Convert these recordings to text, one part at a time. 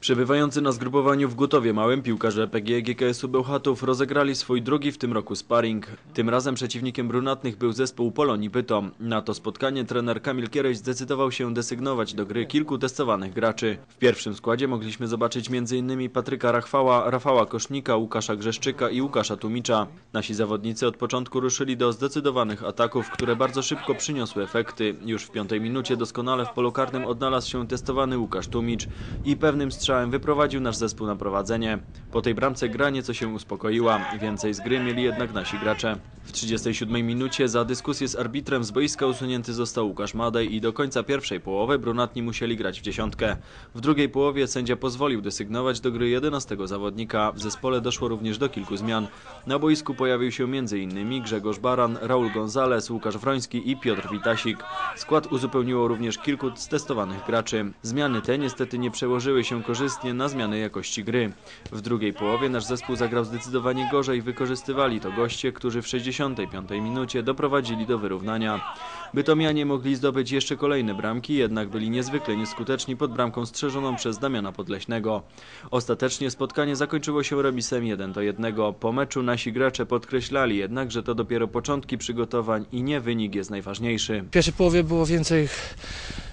Przebywający na zgrupowaniu w Gutowie Małym piłkarze PGE GKS-u Bełchatów rozegrali swój drugi w tym roku sparring. Tym razem przeciwnikiem brunatnych był zespół Polonii Bytom. Na to spotkanie trener Kamil Kiereś zdecydował się desygnować do gry kilku testowanych graczy. W pierwszym składzie mogliśmy zobaczyć m.in. Patryka Rachwała, Rafała Kosznika, Łukasza Grzeszczyka i Łukasza Tumicza. Nasi zawodnicy od początku ruszyli do zdecydowanych ataków, które bardzo szybko przyniosły efekty. Już w piątej minucie doskonale w polu karnym odnalazł się testowany Łukasz Tumicz i pewnym strzałem wyprowadził nasz zespół na prowadzenie. Po tej bramce gra nieco się uspokoiła. Więcej z gry mieli jednak nasi gracze. W 37 minucie za dyskusję z arbitrem z boiska usunięty został Łukasz Madej i do końca pierwszej połowy brunatni musieli grać w dziesiątkę. W drugiej połowie sędzia pozwolił desygnować do gry 11 zawodnika. W zespole doszło również do kilku zmian. Na boisku pojawił się m.in. Grzegorz Baran, Raul González, Łukasz Wroński i Piotr Witasik. Skład uzupełniło również kilku testowanych graczy. Zmiany te niestety nie przełożyły się korzystnie na zmianę jakości gry. W drugiej połowie nasz zespół zagrał zdecydowanie gorzej, wykorzystywali to goście, którzy w 65 minucie doprowadzili do wyrównania. Bytomianie mogli zdobyć jeszcze kolejne bramki, jednak byli niezwykle nieskuteczni pod bramką strzeżoną przez Damiana Podleśnego. Ostatecznie spotkanie zakończyło się remisem 1 do 1. Po meczu nasi gracze podkreślali jednak, że to dopiero początki przygotowań i nie wynik jest najważniejszy. W pierwszej połowie było więcej,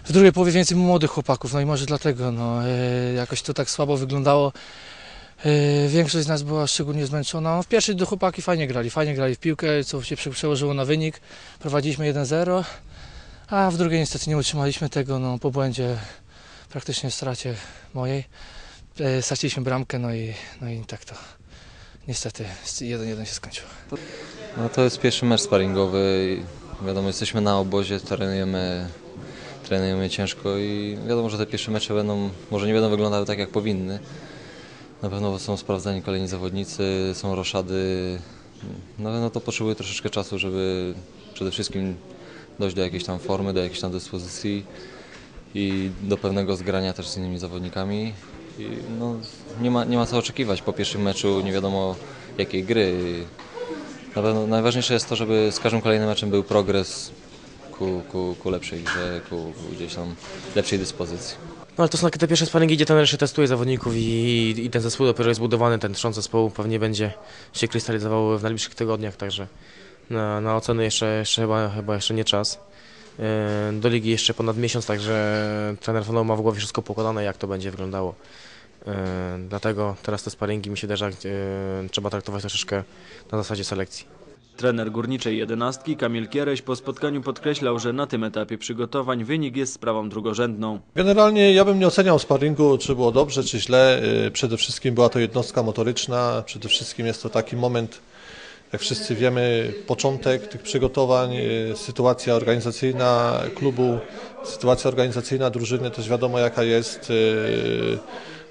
w drugiej połowie więcej młodych chłopaków, no i może dlatego no, e, jakoś to tak słabo wyglądało. E, większość z nas była szczególnie zmęczona. W pierwszej do chłopaki fajnie grali, fajnie grali w piłkę, co się prze- przełożyło na wynik. Prowadziliśmy 1-0, a w drugiej niestety nie utrzymaliśmy tego no, po błędzie, praktycznie stracie mojej. E, straciliśmy bramkę, no i, no i tak to niestety 1-1 się skończyło. No to jest pierwszy mecz sparingowy. Wiadomo, jesteśmy na obozie, trenujemy, trenujemy ciężko i wiadomo, że te pierwsze mecze będą, może nie będą wyglądały tak jak powinny. Na pewno są sprawdzani kolejni zawodnicy, są roszady. Na pewno to potrzebuje troszeczkę czasu, żeby przede wszystkim dojść do jakiejś tam formy, do jakiejś tam dyspozycji i do pewnego zgrania też z innymi zawodnikami. I no, nie, ma, nie ma co oczekiwać po pierwszym meczu, nie wiadomo jakiej gry. Na pewno najważniejsze jest to, żeby z każdym kolejnym meczem był progres ku, ku, ku lepszej grze, ku, ku gdzieś tam lepszej dyspozycji. No ale to są takie te pierwsze sparingi, gdzie trener jeszcze testuje zawodników i, i ten zespół dopiero jest budowany, ten trząs zespołu pewnie będzie się krystalizował w najbliższych tygodniach, także na, na oceny jeszcze, jeszcze chyba, chyba jeszcze nie czas. Yy, Do ligi jeszcze ponad miesiąc, także trener Fonow ma w głowie wszystko pokładane, jak to będzie wyglądało. Yy, Dlatego teraz te sparingi mi się wydaje, że yy, trzeba traktować troszeczkę na zasadzie selekcji. Trener górniczej jedenastki Kamil Kiereś po spotkaniu podkreślał, że na tym etapie przygotowań wynik jest sprawą drugorzędną. Generalnie ja bym nie oceniał sparingu, czy było dobrze, czy źle. Yy, Przede wszystkim była to jednostka motoryczna, przede wszystkim jest to taki moment, jak wszyscy wiemy, początek tych przygotowań, yy, sytuacja organizacyjna klubu, sytuacja organizacyjna drużyny, też wiadomo jaka jest.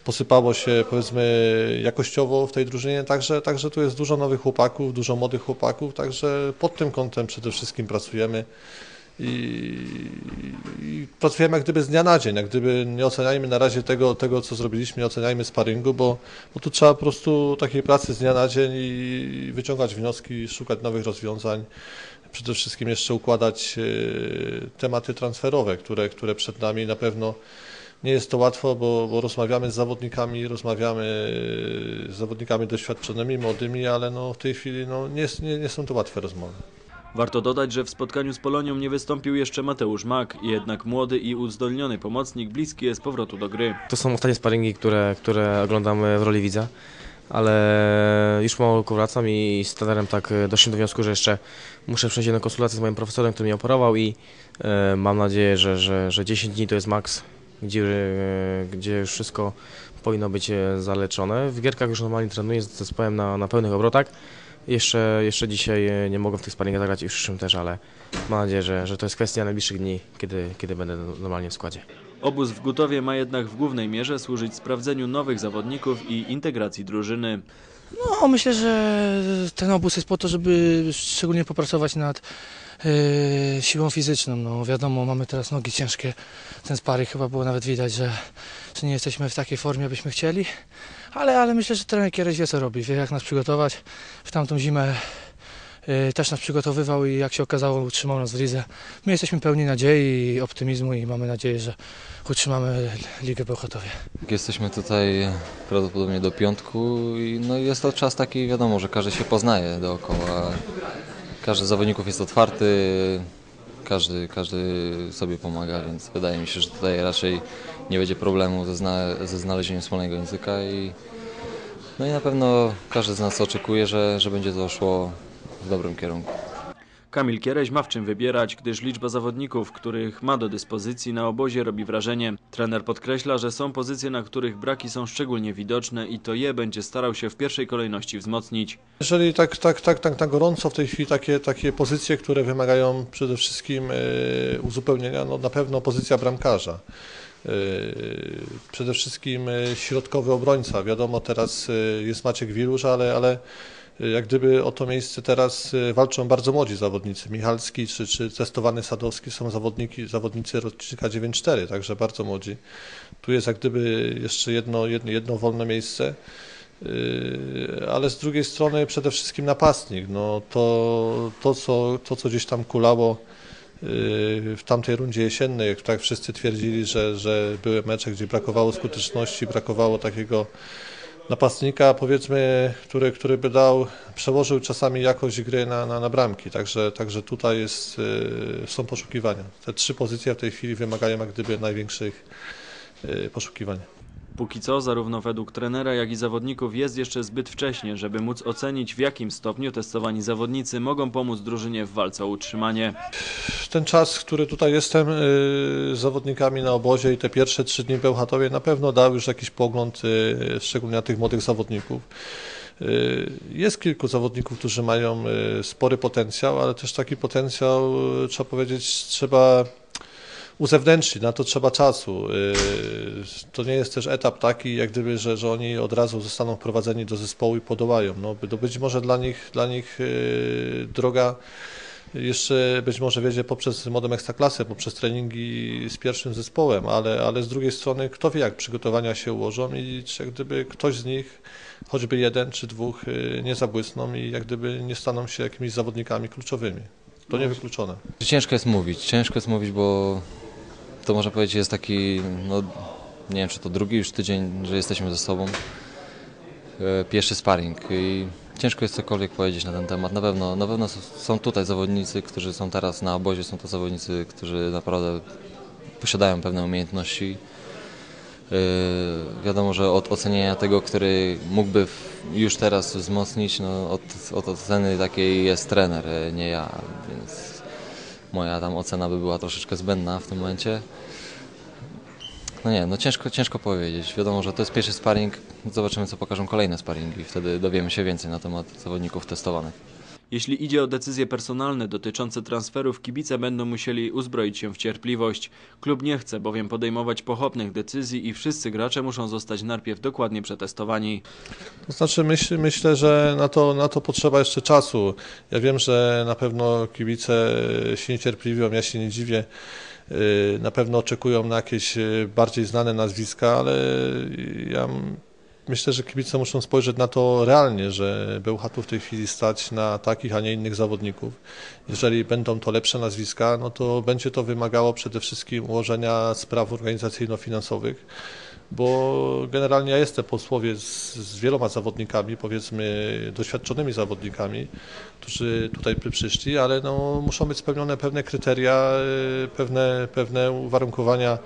Posypało się powiedzmy jakościowo w tej drużynie, także, także tu jest dużo nowych chłopaków, dużo młodych chłopaków, także pod tym kątem przede wszystkim pracujemy i, i pracujemy jak gdyby z dnia na dzień, jak gdyby nie oceniajmy na razie tego, tego co zrobiliśmy, nie oceniajmy sparingu, bo, bo tu trzeba po prostu takiej pracy z dnia na dzień i wyciągać wnioski, szukać nowych rozwiązań, przede wszystkim jeszcze układać e, tematy transferowe, które, które przed nami na pewno nie jest to łatwo, bo, bo rozmawiamy z zawodnikami, rozmawiamy z zawodnikami doświadczonymi, młodymi, ale no w tej chwili no nie, nie, nie są to łatwe rozmowy. Warto dodać, że w spotkaniu z Polonią nie wystąpił jeszcze Mateusz Mak, jednak młody i uzdolniony pomocnik bliski jest powrotu do gry. To są ostatnie sparingi, które, które oglądamy w roli widza, ale już mało wracam i z trenerem tak doszliśmy do wniosku, że jeszcze muszę przejść jedną konsultację z moim profesorem, który mnie operował i e, mam nadzieję, że, że, że 10 dni to jest maks, gdzie, e, gdzie już wszystko powinno być e, zaleczone. W gierkach już normalnie trenuję z zespołem na, na pełnych obrotach. Jeszcze, jeszcze dzisiaj e, nie mogę w tych sparingach zagrać i w przyszłym też, ale mam nadzieję, że, że to jest kwestia najbliższych dni, kiedy, kiedy będę normalnie w składzie. Obóz w Gutowie ma jednak w głównej mierze służyć sprawdzeniu nowych zawodników i integracji drużyny. No, myślę, że ten obóz jest po to, żeby szczególnie popracować nad e, siłą fizyczną. No, wiadomo, mamy teraz nogi ciężkie. Ten sparing chyba było nawet widać, że, że nie jesteśmy w takiej formie, abyśmy chcieli. Ale, ale myślę, że trener Kiereś wie, co robi. Wie, jak nas przygotować. W tamtą zimę e, też nas przygotowywał i jak się okazało utrzymał nas w lidze. My jesteśmy pełni nadziei i optymizmu i mamy nadzieję, że utrzymamy Ligę Bełchatowie. Jesteśmy tutaj prawdopodobnie do piątku i no jest to czas taki, wiadomo, że każdy się poznaje dookoła. Każdy z zawodników jest otwarty, każdy, każdy sobie pomaga, więc wydaje mi się, że tutaj raczej nie będzie problemu ze, zna, ze znalezieniem wspólnego języka i no i na pewno każdy z nas oczekuje, że, że będzie to szło w dobrym kierunku. Kamil Kiereś ma w czym wybierać, gdyż liczba zawodników, których ma do dyspozycji na obozie robi wrażenie. Trener podkreśla, że są pozycje, na których braki są szczególnie widoczne i to je będzie starał się w pierwszej kolejności wzmocnić. Jeżeli tak, tak, tak, tak na gorąco w tej chwili takie, takie pozycje, które wymagają przede wszystkim e, uzupełnienia, no na pewno pozycja bramkarza. E, Przede wszystkim e, środkowy obrońca. Wiadomo, teraz jest Maciek Wilusz, ale, ale jak gdyby o to miejsce teraz e, walczą bardzo młodzi zawodnicy. Michalski czy, czy testowany Sadowski są zawodniki, zawodnicy rocznika 9-4, także bardzo młodzi. Tu jest jak gdyby jeszcze jedno, jedno, jedno wolne miejsce. Yy, ale z drugiej strony przede wszystkim napastnik. No to, to, co, to co gdzieś tam kulało yy, w tamtej rundzie jesiennej, jak tak wszyscy twierdzili, że, że były mecze, gdzie brakowało skuteczności, brakowało takiego napastnika, powiedzmy, który, który by dał, przełożył czasami jakość gry na, na, na bramki. Także, także tutaj jest, yy, są poszukiwania. Te trzy pozycje w tej chwili wymagają jak gdyby największych yy, poszukiwań. Póki co, zarówno według trenera, jak i zawodników jest jeszcze zbyt wcześnie, żeby móc ocenić w jakim stopniu testowani zawodnicy mogą pomóc drużynie w walce o utrzymanie. ten czas, który tutaj jestem y, z zawodnikami na obozie i te pierwsze trzy dni w Bełchatowie na pewno dał już jakiś pogląd, y, szczególnie na tych młodych zawodników. Y, Jest kilku zawodników, którzy mają spory potencjał, ale też taki potencjał, trzeba powiedzieć, trzeba uzewnętrznić, na to trzeba czasu. Y, To nie jest też etap taki, jak gdyby, że, że oni od razu zostaną wprowadzeni do zespołu i podołają. No, być może dla nich, dla nich y, droga jeszcze być może wiedzie poprzez modę ekstraklasy, poprzez treningi z pierwszym zespołem, ale, ale z drugiej strony kto wie jak przygotowania się ułożą i czy jak gdyby ktoś z nich, choćby jeden czy dwóch y, nie zabłysną i jak gdyby nie staną się jakimiś zawodnikami kluczowymi. To niewykluczone. Ciężko jest mówić, ciężko jest mówić, bo to można powiedzieć jest taki, no nie wiem czy to drugi już tydzień, że jesteśmy ze sobą. E, Pierwszy sparring i ciężko jest cokolwiek powiedzieć na ten temat. Na pewno, na pewno są tutaj zawodnicy, którzy są teraz na obozie, są to zawodnicy, którzy naprawdę posiadają pewne umiejętności. E, Wiadomo, że od ocenienia tego, który mógłby już teraz wzmocnić, no od, od oceny takiej jest trener, e, nie ja, więc moja tam ocena by była troszeczkę zbędna w tym momencie. No nie, no ciężko, ciężko powiedzieć. Wiadomo, że to jest pierwszy sparring, zobaczymy co pokażą kolejne sparringi wtedy dowiemy się więcej na temat zawodników testowanych. Jeśli idzie o decyzje personalne dotyczące transferów, kibice będą musieli uzbroić się w cierpliwość. Klub nie chce bowiem podejmować pochopnych decyzji i wszyscy gracze muszą zostać najpierw dokładnie przetestowani. To znaczy myśl, myślę, że na to, na to potrzeba jeszcze czasu. Ja wiem, że na pewno kibice się niecierpliwią, ja się nie dziwię. Yy, Na pewno oczekują na jakieś yy, bardziej znane nazwiska, ale ja myślę, że kibice muszą spojrzeć na to realnie, że Bełchatów w tej chwili stać na takich, a nie innych zawodników. Jeżeli będą to lepsze nazwiska, no to będzie to wymagało przede wszystkim ułożenia spraw organizacyjno-finansowych bo generalnie ja jestem po słowie z, z wieloma zawodnikami, powiedzmy doświadczonymi zawodnikami, którzy tutaj przyszli, ale no, muszą być spełnione pewne kryteria, y, pewne, pewne uwarunkowania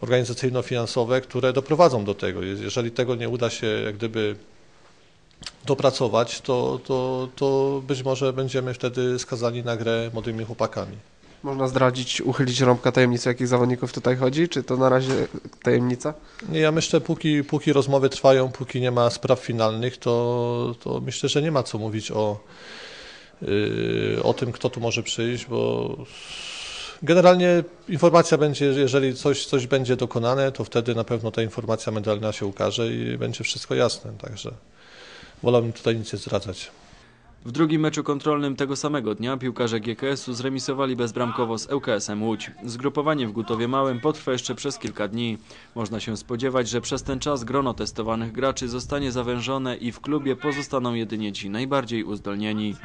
organizacyjno-finansowe, które doprowadzą do tego. Je- Jeżeli tego nie uda się jak gdyby dopracować, to, to, to być może będziemy wtedy skazani na grę młodymi chłopakami. Można zdradzić, uchylić rąbka tajemnicy, o jakich zawodników tutaj chodzi? Czy to na razie tajemnica? Nie, ja myślę, póki, póki rozmowy trwają, póki nie ma spraw finalnych, to, to myślę, że nie ma co mówić o, yy, o tym, kto tu może przyjść, bo generalnie informacja będzie, jeżeli coś, coś będzie dokonane, to wtedy na pewno ta informacja medialna się ukaże i będzie wszystko jasne, także wolałbym tutaj nic nie zdradzać. W drugim meczu kontrolnym tego samego dnia piłkarze GKS-u zremisowali bezbramkowo z ŁKS-em Łódź. Zgrupowanie w Gutowie Małym potrwa jeszcze przez kilka dni. Można się spodziewać, że przez ten czas grono testowanych graczy zostanie zawężone i w klubie pozostaną jedynie ci najbardziej uzdolnieni.